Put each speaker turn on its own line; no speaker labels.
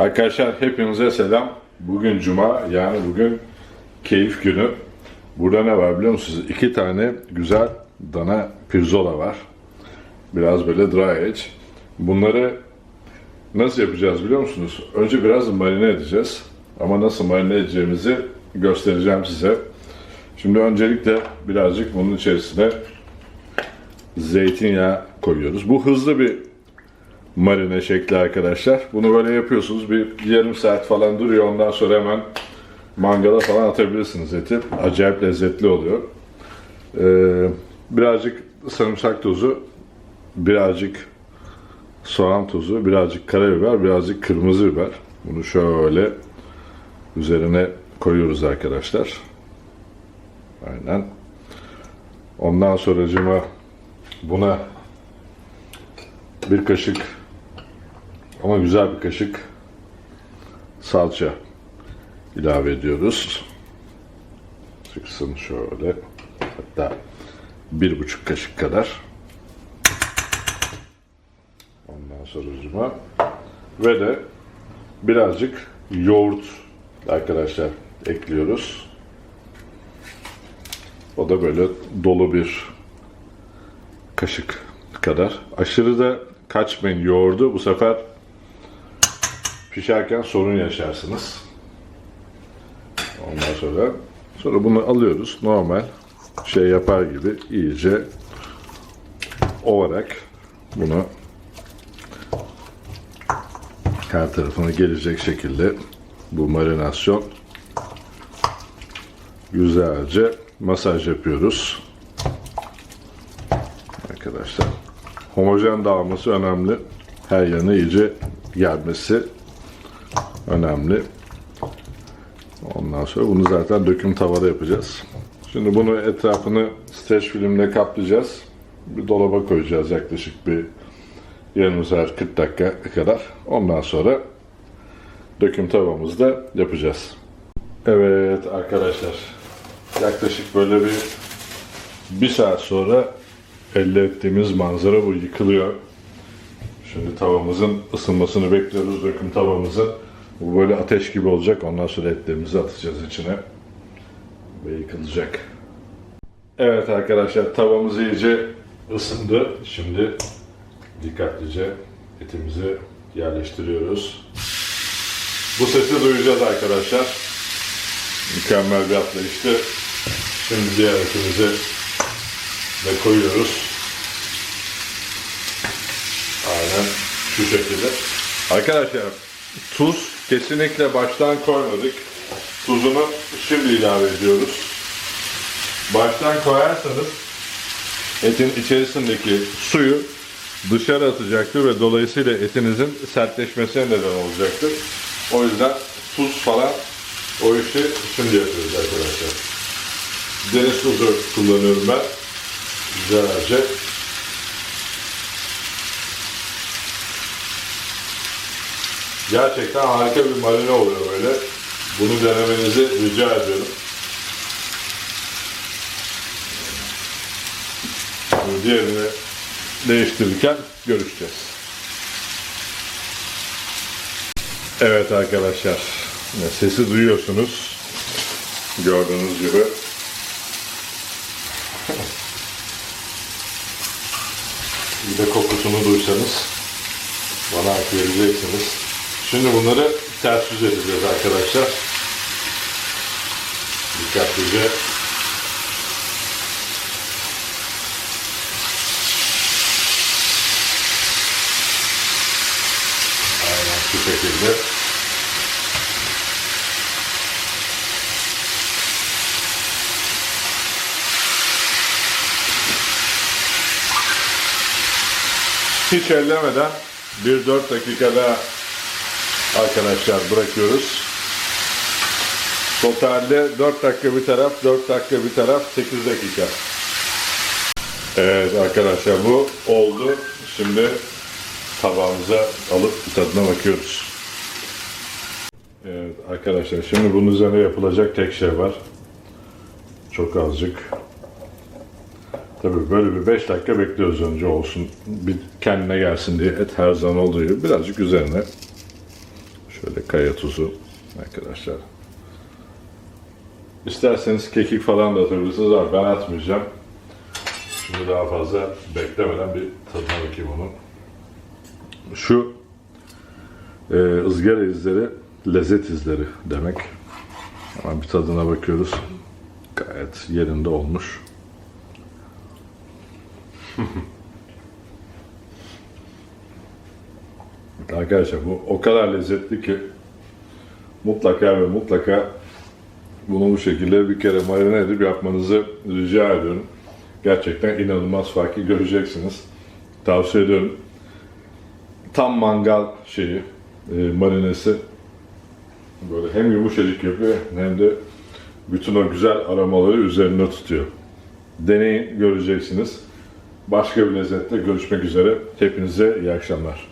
Arkadaşlar hepinize selam. Bugün cuma yani bugün keyif günü. Burada ne var biliyor musunuz? İki tane güzel dana pirzola var. Biraz böyle dry age. Bunları nasıl yapacağız biliyor musunuz? Önce biraz marine edeceğiz. Ama nasıl marine edeceğimizi göstereceğim size. Şimdi öncelikle birazcık bunun içerisine zeytinyağı koyuyoruz. Bu hızlı bir marine şekli arkadaşlar. Bunu böyle yapıyorsunuz. Bir yarım saat falan duruyor. Ondan sonra hemen mangala falan atabilirsiniz eti. Acayip lezzetli oluyor. Ee, birazcık sarımsak tozu, birazcık soğan tozu, birazcık karabiber, birazcık kırmızı biber. Bunu şöyle üzerine koyuyoruz arkadaşlar. Aynen. Ondan sonra buna bir kaşık ama güzel bir kaşık salça ilave ediyoruz. Çıksın şöyle. Hatta bir buçuk kaşık kadar. Ondan sonra ve de birazcık yoğurt arkadaşlar ekliyoruz. O da böyle dolu bir kaşık kadar. Aşırı da kaçmayın yoğurdu. Bu sefer pişerken sorun yaşarsınız. Ondan sonra sonra bunu alıyoruz. Normal şey yapar gibi iyice ovarak bunu her tarafına gelecek şekilde bu marinasyon güzelce masaj yapıyoruz. Arkadaşlar homojen dağılması önemli. Her yanı iyice gelmesi önemli. Ondan sonra bunu zaten döküm tavada yapacağız. Şimdi bunu etrafını streç filmle kaplayacağız. Bir dolaba koyacağız yaklaşık bir yarım saat 40 dakika kadar. Ondan sonra döküm tavamızda yapacağız. Evet arkadaşlar yaklaşık böyle bir bir saat sonra elde ettiğimiz manzara bu yıkılıyor. Şimdi tavamızın ısınmasını bekliyoruz döküm tavamızın. Bu böyle ateş gibi olacak. Ondan sonra etlerimizi atacağız içine. Ve yıkılacak. Evet arkadaşlar tavamız iyice ısındı. Şimdi dikkatlice etimizi yerleştiriyoruz. Bu sesi duyacağız arkadaşlar. Mükemmel bir atlayıştı. Şimdi diğer etimizi de koyuyoruz. Aynen şu şekilde. Arkadaşlar tuz kesinlikle baştan koymadık. Tuzunu şimdi ilave ediyoruz. Baştan koyarsanız etin içerisindeki suyu dışarı atacaktır ve dolayısıyla etinizin sertleşmesine neden olacaktır. O yüzden tuz falan o işi şimdi yapıyoruz arkadaşlar. Deniz tuzu kullanıyorum ben. Güzelce. Gerçekten harika bir marine oluyor böyle. Bunu denemenizi rica ediyorum. Şimdi diğerini değiştirirken görüşeceğiz. Evet arkadaşlar, sesi duyuyorsunuz. Gördüğünüz gibi. Bir de kokusunu duysanız bana hak vereceksiniz. Şimdi bunları ters yüz edeceğiz arkadaşlar. Dikkatlice Aynen şu şekilde. Hiç ellemeden bir 4 dakika daha arkadaşlar bırakıyoruz. Totalde 4 dakika bir taraf, 4 dakika bir taraf, 8 dakika. Evet arkadaşlar bu oldu. Şimdi tabağımıza alıp tadına bakıyoruz. Evet arkadaşlar şimdi bunun üzerine yapılacak tek şey var. Çok azıcık. Tabii böyle bir 5 dakika bekliyoruz önce olsun. Bir kendine gelsin diye et her zaman olduğu gibi birazcık üzerine Kaya tuzu arkadaşlar. İsterseniz kekik falan da atabilirsiniz ama ben atmayacağım. Şimdi daha fazla beklemeden bir tadına bakayım onun. Şu e, ızgara izleri lezzet izleri demek. Hemen bir tadına bakıyoruz. Gayet yerinde olmuş. Arkadaşlar bu o kadar lezzetli ki mutlaka ve mutlaka bunu bu şekilde bir kere marine edip yapmanızı rica ediyorum. Gerçekten inanılmaz farkı göreceksiniz. Tavsiye ediyorum. Tam mangal şeyi, e, marinesi böyle hem yumuşacık yapıyor hem de bütün o güzel aromaları üzerine tutuyor. Deneyin göreceksiniz. Başka bir lezzette görüşmek üzere. Hepinize iyi akşamlar.